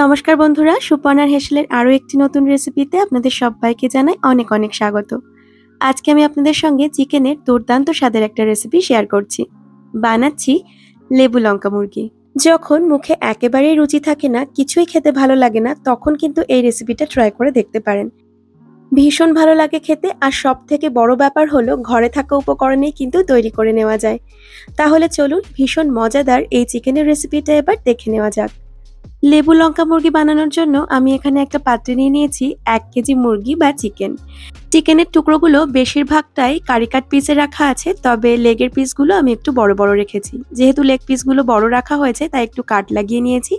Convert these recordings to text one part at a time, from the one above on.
নমস্কার বন্ধুরা, সুপর্ণার হেসেলের আরও একটি নতুন রেসিপিতে আপনাদের সবাইকে জানাই অনেক অনেক স্বাগত। আজকে আমি আপনাদের সঙ্গে চিকেনের দুর্দান্ত স্বাদের একটা রেসিপি শেয়ার করছি। বানাচ্ছি লেবু লঙ্কা মুরগি। যখন মুখে একেবারেই রুচি থাকে না, কিছুই খেতে ভালো লাগে না, তখন কিন্তু এই রেসিপিটা ট্রাই করে দেখতে পারেন। ভীষণ ভালো লাগে খেতে, আর সব থেকে বড় ব্যাপার হলো ঘরে থাকা উপকরণেই কিন্তু তৈরি করে নেওয়া যায়। তাহলে চলুন ভীষণ মজাদার এই চিকেনের রেসিপিটা এবার দেখে নেওয়া যাক। লেবু লঙ্কা মুরগি বানানোর জন্য আমি এখানে একটা পাত্রে নিয়ে নিয়েছি এক কেজি মুরগি বা চিকেন। চিকেনের টুকরোগুলো বেশিরভাগটাই কারিকাট পিসে রাখা আছে, তবে লেগের পিসগুলো আমি একটু বড় বড় রেখেছি। যেহেতু লেগ পিসগুলো বড় রাখা হয়েছে, তাই একটু কাট লাগিয়ে নিয়েছি,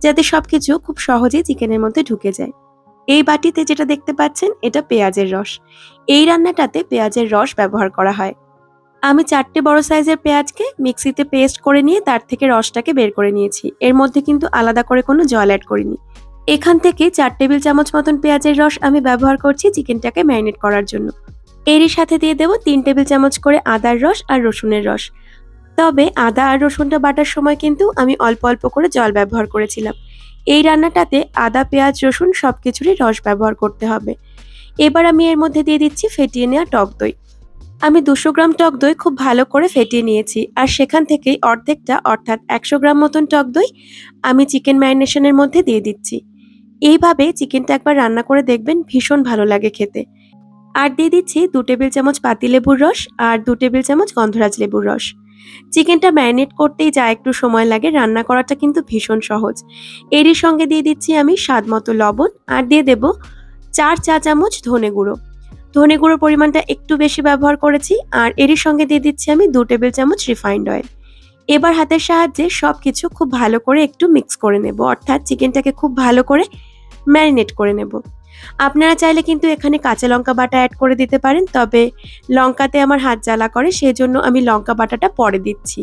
যাতে সবকিছু খুব সহজেই চিকেনের মধ্যে ঢুকে যায়। এই বাটিতে যেটা দেখতে পাচ্ছেন, এটা পেঁয়াজের রস। এই রান্নাটাতে পেঁয়াজের রস ব্যবহার করা হয়। আমি চারটে বড় সাইজের পেঁয়াজকে মিক্সিতে পেস্ট করে নিয়ে তার থেকে রসটাকে বের করে নিয়েছি। এর মধ্যে কিন্তু আলাদা করে কোনো জল অ্যাড করিনি। এখান থেকে চার টেবিল চামচ মতন পেঁয়াজের রস আমি ব্যবহার করছি চিকেনটাকে ম্যারিনেট করার জন্য। এরই সাথে দিয়ে দেবো তিন টেবিল চামচ করে আদার রস আর রসুনের রস। তবে আদা আর রসুনটা বাটার সময় কিন্তু আমি অল্প অল্প করে জল ব্যবহার করেছিলাম। এই রান্নাটাতে আদা, পেঁয়াজ, রসুন সব কিছুরই রস ব্যবহার করতে হবে। এবার আমি এর মধ্যে দিয়ে দিচ্ছি ফেটিয়ে নেওয়া টক দই। আমি দুশো গ্রাম টক দই খুব ভালো করে ফেটিয়ে নিয়েছি, আর সেখান থেকেই অর্ধেকটা, অর্থাৎ একশো গ্রাম মতন টক দই আমি চিকেন ম্যারিনেশনের মধ্যে দিয়ে দিচ্ছি। এইভাবে চিকেনটা একবার রান্না করে দেখবেন ভীষণ ভালো লাগে খেতে। আর দিয়ে দিচ্ছি দু টেবিল চামচ পাতিলেবুর রস আর দু টেবিল চামচ গন্ধরাজ লেবুর রস। চিকেনটা ম্যারিনেট করতেই যা একটু সময় লাগে, রান্না করাটা কিন্তু ভীষণ সহজ। এরই সঙ্গে দিয়ে দিচ্ছি আমি স্বাদ মতো লবণ, আর দিয়ে দেব চার চা চামচ ধনে গুঁড়ো। ধনে গুঁড়োর পরিমাণটা একটু বেশি ব্যবহার করেছি, আর এরই সঙ্গে দিয়ে দিচ্ছি আমি দু টেবিল চামচ রিফাইন্ড অয়েল এবার হাতের সাহায্যে সব কিছু খুব ভালো করে একটু মিক্স করে নেব, অর্থাৎ চিকেনটাকে খুব ভালো করে ম্যারিনেট করে নেব। আপনারা চাইলে কিন্তু এখানে কাঁচা লঙ্কা বাটা অ্যাড করে দিতে পারেন, তবে লঙ্কাতে আমার হাত জ্বালা করে সেই জন্য আমি লঙ্কা বাটাটা পরে দিচ্ছি।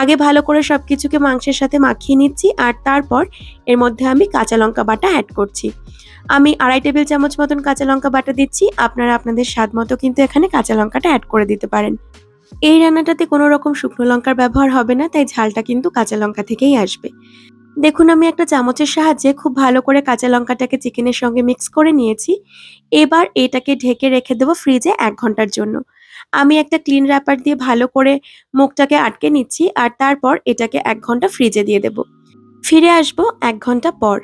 আগে ভালো করে সব কিছুকে মাংসের সাথে মাখিয়ে নিচ্ছি, আর তারপর এর মধ্যে আমি কাঁচা লঙ্কা বাটা অ্যাড করছি। আমি আড়াই টেবিল চামচ মতন কাঁচা লঙ্কা বাটা দিচ্ছি। আপনারা আপনাদের স্বাদ মতো কিন্তু এখানে কাঁচা লঙ্কাটা অ্যাড করে দিতে পারেন। এই রান্নাটাতে কোনো রকম শুকনো লঙ্কার ব্যবহার হবে না, তাই ঝালটা কিন্তু কাঁচা লঙ্কা থেকেই আসবে। দেখুন, আমি একটা চামচের সাহায্যে খুব ভালো করে কাঁচা লঙ্কাটাকে চিকেনের সঙ্গে মিক্স করে নিয়েছি। এবার এটাকে ঢেকে রেখে দেবো ফ্রিজে এক ঘণ্টার জন্য। আমি একটা ক্লিন র্যাপার দিয়ে ভালো করে মুখটাকে আটকে নিচ্ছি আর তারপর এটাকে এক ঘণ্টা ফ্রিজে দিয়ে দেব। ফিরে আসব এক ঘণ্টা পর।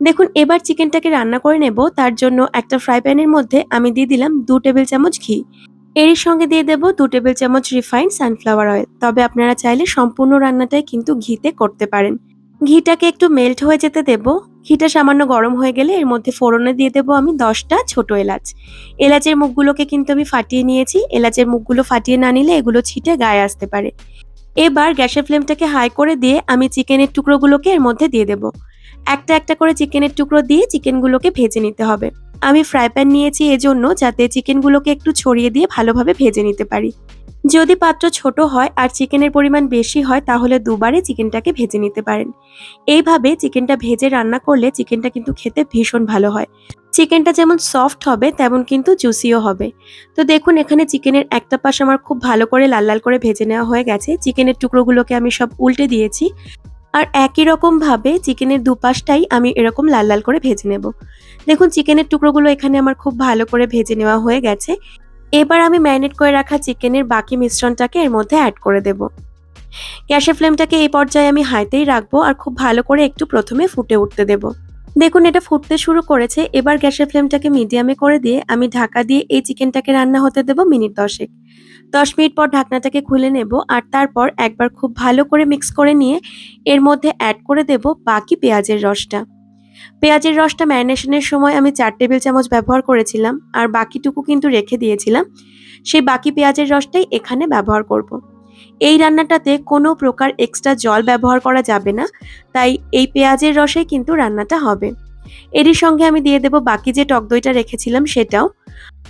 দেখুন, এবার চিকেনটাকে রান্না করে নেব। তার জন্য একটা ফ্রাই প্যানের মধ্যে আমি দিয়ে দিলাম দু টেবিল চামচ ঘি। এর সঙ্গে দিয়ে দেব দু টেবিল চামচ রিফাইন্ড সানফ্লাওয়ার অয়েল। তবে আপনারা চাইলে সম্পূর্ণ রান্নাটাই কিন্তু ঘিতে করতে পারেন। ঘিটাকে একটু মেল্ট হয়ে যেতে দেব। ঘিটা সামান্য গরম হয়ে গেলে এর মধ্যে ফোড়নে দিয়ে দেবো আমি দশটা ছোট এলাচ। এলাচের মুখগুলোকে কিন্তু আমি ফাটিয়ে নিয়েছি। এলাচের মুখগুলো ফাটিয়ে না নিলে এগুলো ছিটে গায়ে আসতে পারে। এবার গ্যাসের ফ্লেমটাকে হাই করে দিয়ে আমি চিকেনের টুকরোগুলোকে এর মধ্যে দিয়ে দেবো। একটা একটা করে চিকেনের টুকরো দিয়ে চিকেনগুলোকে ভেজে নিতে হবে। আমি ফ্রাই প্যান নিয়েছি এজন্য যাতে চিকেনগুলোকে একটু ছড়িয়ে দিয়ে ভালোভাবে ভেজে নিতে পারি। যদি পাত্র ছোট হয় আর চিকেনের পরিমাণ বেশি হয় তাহলে দুবারে চিকেনটাকে ভেজে নিতে পারেন। এইভাবে চিকেনটা ভেজে রান্না করলে চিকেনটা কিন্তু খেতে ভীষণ ভালো হয়। চিকেনটা যেমন সফট হবে তেমন কিন্তু জুসিও হবে। তো দেখুন, এখানে চিকেনের একটা পাশ আমার খুব ভালো করে লাল লাল করে ভেজে নেওয়া হয়ে গেছে। চিকেনের টুকরোগুলোকে আমি সব উল্টে দিয়েছি। আর একই রকমভাবে চিকেনের দুপাশটাই আমি এরকম লাল লাল করে ভেজে নেব। দেখুন, চিকেনের টুকরোগুলো এখানে আমার খুব ভালো করে ভেজে নেওয়া হয়ে গেছে। এবার আমি ম্যারিনেট করে রাখা চিকেনের বাকি মিশ্রণটাকে এর মধ্যে অ্যাড করে দেব। গ্যাসের ফ্লেমটাকে এই পর্যায়ে আমি হাইতেই রাখব আর খুব ভালো করে একটু প্রথমে ফুটে উঠতে দেব। দেখুন, এটা ফুটতে শুরু করেছে। এবার গ্যাসের ফ্লেমটাকে মিডিয়ামে করে দিয়ে আমি ঢাকা দিয়ে এই চিকেনটাকে রান্না হতে দেব মিনিট দশেক। দশ মিনিট পর ঢাকনাটাকে খুলে নেব আর তারপর একবার খুব ভালো করে মিক্স করে নিয়ে এর মধ্যে অ্যাড করে দেব বাকি পেঁয়াজের রসটা। পেঁয়াজের রসটা ম্যারিনেশনের সময় আমি চার টেবিল চামচ ব্যবহার করেছিলাম আর বাকিটুকু কিন্তু রেখে দিয়েছিলাম। সেই বাকি পেঁয়াজের রসটাই এখানে ব্যবহার করব। এই রান্নাটাতে কোনো প্রকার এক্সট্রা জল ব্যবহার করা যাবে না, তাই এই পেঁয়াজের রসেই কিন্তু রান্নাটা হবে। এরই সঙ্গে আমি দিয়ে দেব বাকি যে টক দইটা রেখেছিলাম সেটাও।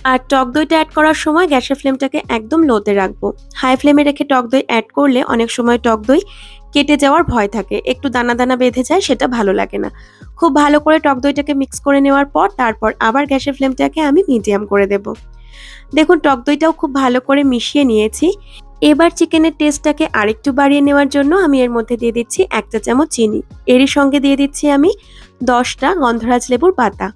আর টক দইটা অ্যাড করার সময় গ্যাসের ফ্লেমটাকে একদম লোতে রাখব। হাই ফ্লেমে রেখে টক দই অ্যাড করলে অনেক সময় টক দই কেটে যাওয়ার ভয় থাকে। একটু দানা দানা বেঁধে যায়, সেটা ভালো লাগে না। খুব ভালো করে টক দইটাকে মিক্স করে নেওয়ার পর তারপর আবার গ্যাসের ফ্লেমটাকে আমি মিডিয়াম করে দেব। দেখুন, টক দইটাও খুব ভালো করে মিশিয়ে নিয়েছি। এবার চিকেনের টেস্টটাকে আরেকটু বাড়িয়ে নেওয়ার জন্য আমি এর মধ্যে দিয়ে দিচ্ছি এক চা চামচ চিনি। এরই সঙ্গে দিয়ে দিচ্ছি আমি দশটা গন্ধরাজ লেবুর পাতা।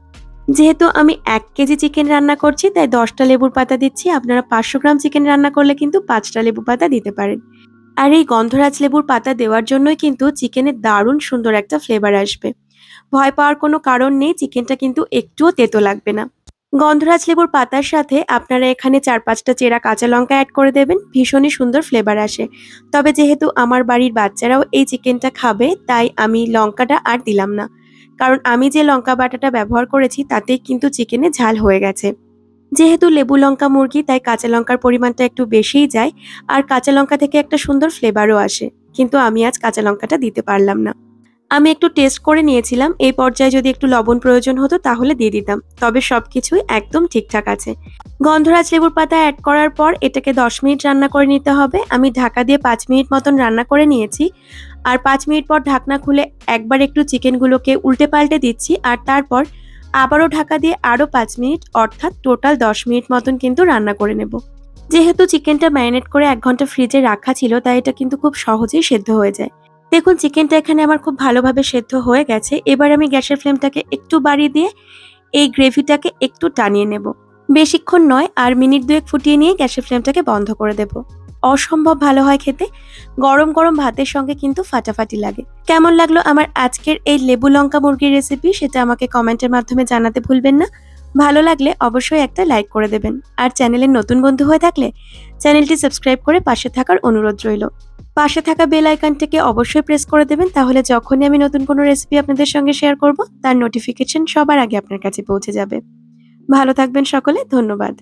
যেহেতু আমি এক কেজি চিকেন রান্না করছি, তাই দশটা লেবুর পাতা দিচ্ছি। আপনারা পাঁচশো গ্রাম চিকেন রান্না করলে কিন্তু পাঁচটা লেবু পাতা দিতে পারেন। আর এই গন্ধরাজ লেবুর পাতা দেওয়ার জন্যই কিন্তু চিকেনের দারুণ সুন্দর একটা ফ্লেভার আসবে। ভয় পাওয়ার কোনো কারণ নেই, চিকেনটা কিন্তু একটুও তেতো লাগবে না। গন্ধরাজ লেবুর পাতার সাথে আপনারা এখানে চার পাঁচটা চেরা কাঁচা লঙ্কা অ্যাড করে দেবেন, ভীষণই সুন্দর ফ্লেভার আসে। তবে যেহেতু আমার বাড়ির বাচ্চারাও এই চিকেনটা খাবে, তাই আমি লঙ্কাটা আর দিলাম না। কারণ আমি যে লঙ্কা বাটাটা ব্যবহার করেছি তাতেই কিন্তু চিকেনে ঝাল হয়ে গেছে। যেহেতু লেবু লঙ্কা মুরগি, তাই কাঁচা লঙ্কার পরিমাণটা একটু বেশিই যায়, আর কাঁচা লঙ্কা থেকে একটা সুন্দর ফ্লেভারও আসে। কিন্তু আমি আজ কাঁচা লঙ্কাটা দিতে পারলাম না। আমি একটু টেস্ট করে নিয়েছিলাম, এই পর্যায়ে যদি একটু লবণ প্রয়োজন হতো তাহলে দিয়ে দিতাম, তবে সবকিছুই একদম ঠিকঠাক আছে। গন্ধরাজ লেবুর পাতা অ্যাড করার পর এটাকে দশ মিনিট রান্না করে নিতে হবে, আমি ঢাকা দিয়ে পাঁচ মিনিট মতন রান্না করে নিয়েছি, আর পাঁচ মিনিট পর ঢাকনা খুলে একবার একটু চিকেনগুলোকে উল্টে পাল্টে দিচ্ছি, আর তারপর আবারও ঢাকা দিয়ে আরও পাঁচ মিনিট, অর্থাৎ টোটাল দশ মিনিট মতন কিন্তু রান্না করে নেব। যেহেতু চিকেনটা ম্যারিনেট করে এক ঘণ্টা ফ্রিজে রাখা ছিল, তাই এটা কিন্তু খুব সহজেই সেদ্ধ হয়ে যায়। দেখুন চিকেনটা এখানে আমার খুব ভালোভাবে সেদ্ধ হয়ে গেছে। এবার আমি গ্যাসের ফ্লেমটাকে একটু বাড়িয়ে দিয়ে এই গ্রেভিটাকে একটু টানিয়ে নেব। বেশিক্ষণ নয়, আর মিনিট দুয়েক ফুটিয়ে নিয়ে গ্যাসের ফ্লেমটাকে বন্ধ করে দেব। অসম্ভব ভালো হয় খেতে। গরম গরম ভাতের সঙ্গে কিন্তু ফাটাফাটি লাগে। কেমন লাগল আমার আজকের এই লেবু লঙ্কা মুরগির রেসিপি সেটা আমাকে কমেন্টের মাধ্যমে জানাতে ভুলবেন না। ভালো লাগলে অবশ্যই একটা লাইক করে দেবেন। আর চ্যানেলের নতুন বন্ধু হয়ে থাকলে চ্যানেলটি সাবস্ক্রাইব করে পাশে থাকার অনুরোধ রইল। পাশে থাকা বেল আইকনটিকে অবশ্যই প্রেস করে দেবেন, তাহলে যখনই আমি নতুন কোনো রেসিপি আপনাদের সঙ্গে শেয়ার করব, তার নোটিফিকেশন সবার আগে আপনার কাছে পৌঁছে যাবে। ভালো থাকবেন সকলে, ধন্যবাদ।